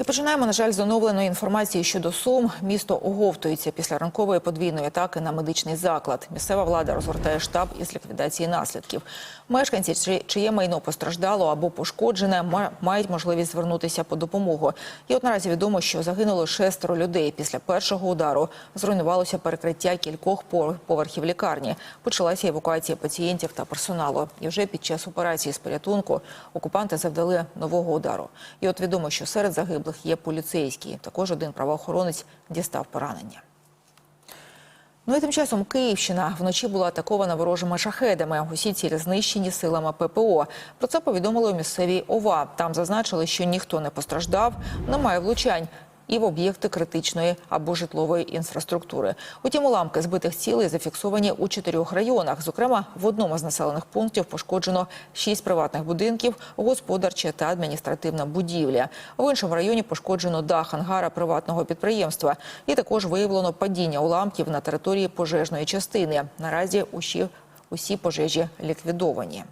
І починаємо, на жаль, з оновленої інформації щодо Сум. Місто оговтується після ранкової подвійної атаки на медичний заклад. Місцева влада розгортає штаб із ліквідації наслідків. Мешканці, чи- чиє майно постраждало або пошкоджене, ма- мають можливість звернутися по допомогу. І от наразі відомо, що загинуло шестеро людей. Після першого удару зруйнувалося перекриття кількох поверхів лікарні. Почалася евакуація пацієнтів та персоналу. І вже під час операції з порятунку окупанти завдали нового удару. І от відомо, що серед загиблих є поліцейські. Також один правоохоронець дістав поранення. Ну і тим часом Київщина вночі була атакована ворожими шахедами. Усі цілі знищені силами ППО. Про це повідомили у місцевій ОВА. Там зазначили, що ніхто не постраждав, немає влучань. І в об'єкти критичної або житлової інфраструктури. Утім, уламки збитих цілей зафіксовані у чотирьох районах. Зокрема, в одному з населених пунктів пошкоджено шість приватних будинків, господарча та адміністративна будівля. В іншому районі пошкоджено дах ангара приватного підприємства. І також виявлено падіння уламків на території пожежної частини. Наразі усі, усі пожежі ліквідовані.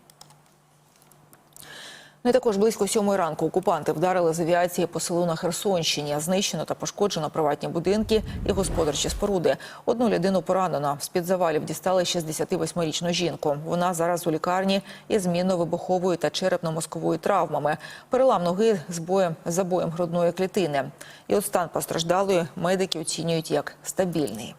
Ну і також близько сьомої ранку окупанти вдарили з авіації по селу на Херсонщині. Знищено та пошкоджено приватні будинки і господарчі споруди. Одну людину поранено. З-під завалів дістали 68-річну жінку. Вона зараз у лікарні із мінно-вибуховою та черепно-мозковою травмами. Перелам ноги з боєм забоєм грудної клітини. І от стан постраждалої медики оцінюють як стабільний.